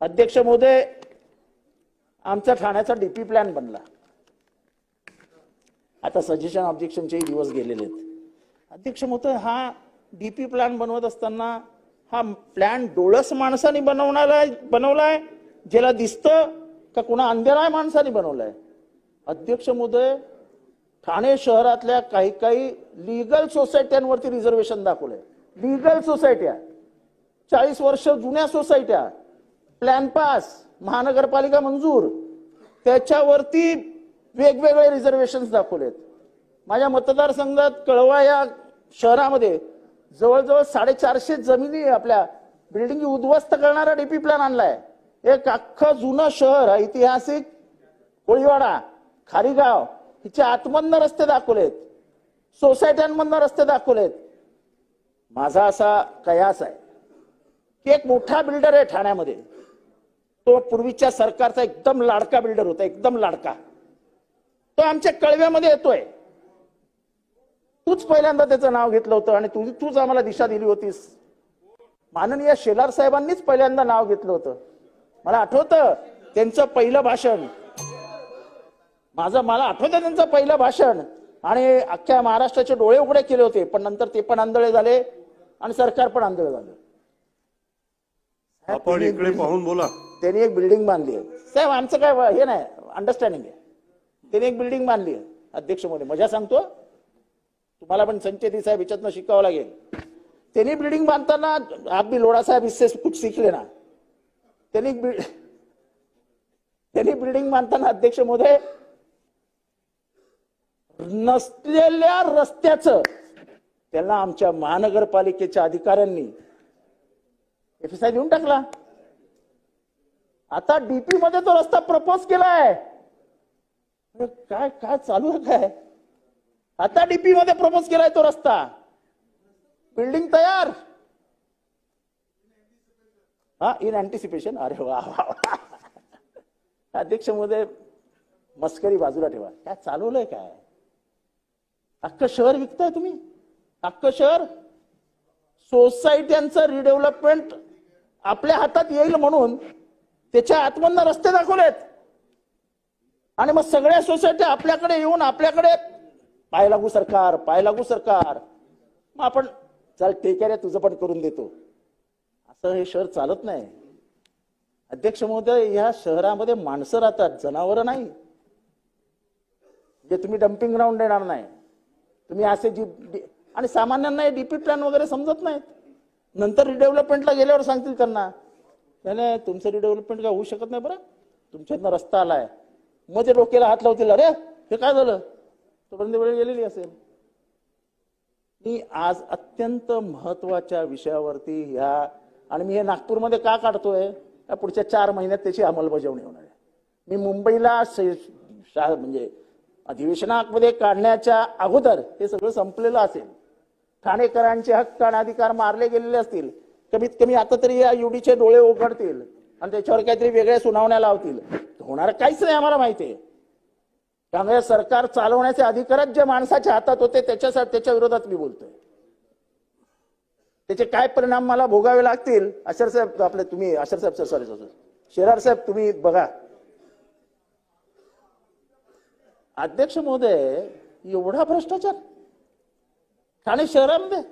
अध्यक्ष महोदय आमचा ठाण्याचा डीपी प्लॅन बनला. आता सजेशन ऑब्जेक्शनचे दिवस गेलेले आहेत. अध्यक्ष महोदय हा डीपी प्लॅन बनवत असताना हा प्लॅन डोळस माणसाने बनवणारा बनवलाय? ज्याला दिसतं का कुणा अंधेराय माणसाने बनवलाय? अध्यक्ष महोदय ठाणे शहरातल्या काही काही लिगल सोसायट्यांवरती रिझर्वेशन दाखवलंय. लिगल सोसायट्या चाळीस वर्ष जुन्या सोसायट्या प्लॅन पास महानगरपालिका मंजूर. त्याच्यावरती वेगवेगळे रिझर्वेशन दाखवलेत. माझ्या मतदारसंघात कळवा या शहरामध्ये जवळजवळ साडेचारशे जमिनी आपल्या बिल्डिंग उद्ध्वस्त करणारा डीपी प्लॅन आणलाय. एक अख्खं जुनं शहर ऐतिहासिक कोळीवाडा खारीगाव हिचे आतमधनं रस्ते दाखवलेत. सोसायट्यांमधनं रस्ते दाखवलेत. माझा असा कयास आहे. एक मोठा बिल्डर आहे ठाण्यामध्ये. तो पूर्वीच्या सरकारचा एकदम लाडका बिल्डर होता एकदम लाडका. तो आमच्या कळव्यामध्ये येतोय. तूच पहिल्यांदा त्याचं नाव घेतलं होतं आणि तुझी तूच आम्हाला दिशा दिली होतीस. माननीय शेलार साहेबांनीच पहिल्यांदा नाव घेतलं होतं. मला आठवतं त्यांचं पहिलं भाषण. माझं मला आठवतं त्यांचं पहिलं भाषण. आणि अख्ख्या महाराष्ट्राचे डोळे उघडे केले होते पण नंतर ते पण आंधळे झाले आणि सरकार पण आंधळे झालं. आपण इकडे पाहून बोला. त्यांनी एक बिल्डिंग बांधली आहे. साहेब आमचं काय हे नाही अंडरस्टँडिंग आहे. त्यांनी एक बिल्डिंग बांधली आहे अध्यक्षमध्ये मजा सांगतो. तुम्हाला पण संचेती साहेब याच्यातनं शिकावं लागेल. त्यांनी बिल्डिंग बांधताना आप भी लोढा साहेब इससे कुछ सीख लेना. त्यांनी त्यांनी बिल्डिंग बांधताना अध्यक्ष महोदय नसलेल्या रस्त्याचं त्यांना आमच्या महानगरपालिकेच्या अधिकाऱ्यांनी एफएसआय देऊन टाकला. आता डीपी मध्ये तो रस्ता प्रपोज केलाय काय काय चालू आहे काय? आता डीपी मध्ये प्रपोज केलाय तो रस्ता. बिल्डिंग तयार. हा इन अँटिसिपेशन अरे वा वा वा. अध्यक्षमध्ये मस्करी बाजूला ठेवा. काय चालवलंय काय? अख्खं शहर विकताय तुम्ही? अख्खं शहर? सोसायट्यांचं रिडेव्हलपमेंट आपल्या हातात येईल म्हणून त्याच्या आतमधनं रस्ते दाखवलेत. आणि मग सगळ्या सोसायट्या आपल्याकडे येऊन आपल्याकडे पाय लागू सरकार पाय लागू सरकार. मग आपण चल ठीक आहे रे तुझं पण करून देतो. असं हे शहर चालत नाही. अध्यक्ष महोदय या शहरामध्ये माणसं राहतात जनावरं नाही. जे तुम्ही डम्पिंग ग्राउंड देणार नाही. तुम्ही असे जी डी- आणि सामान्यांना डीपी प्लॅन वगैरे समजत नाहीत. नंतर रिडेव्हलपमेंटला गेल्यावर सांगतील त्यांना. नाही नाही तुमचं रिडेव्हलपमेंट काय होऊ शकत नाही बरं. तुमच्यातनं रस्ता आलाय. मग ते डोक्याला हात लावतील अरे हे काय झालं? तोपर्यंत वेळ गेलेली असेल. मी आज अत्यंत महत्त्वाच्या विषयावरती ह्या आणि मी हे नागपूरमध्ये का काढतोय? या पुढच्या चार महिन्यात त्याची अंमलबजावणी होणार आहे. मी मुंबईला शा- म्हणजे अधिवेशनामध्ये काढण्याच्या अगोदर हे सगळं संपलेलं असेल. ठाणेकरांचे हक्क आणि अधिकार मारले गेलेले असतील. कमीत कमी आता तरी या युडीचे डोळे उघडतील आणि त्याच्यावर काहीतरी वेगळ्या सुनावण्या लावतील. होणार काहीच नाही आम्हाला माहिती आहे. त्यामुळे सरकार चालवण्याचे अधिकारच जे माणसाच्या हातात होते त्याच्यासाठी त्याच्या विरोधात मी बोलतोय. त्याचे काय परिणाम मला भोगावे लागतील अशर साहेब आपले तुम्ही अशर साहेब सॉरी सॉरी शेरार साहेब तुम्ही बघा. अध्यक्ष महोदय एवढा भ्रष्टाचार ठाणे शहरामध्ये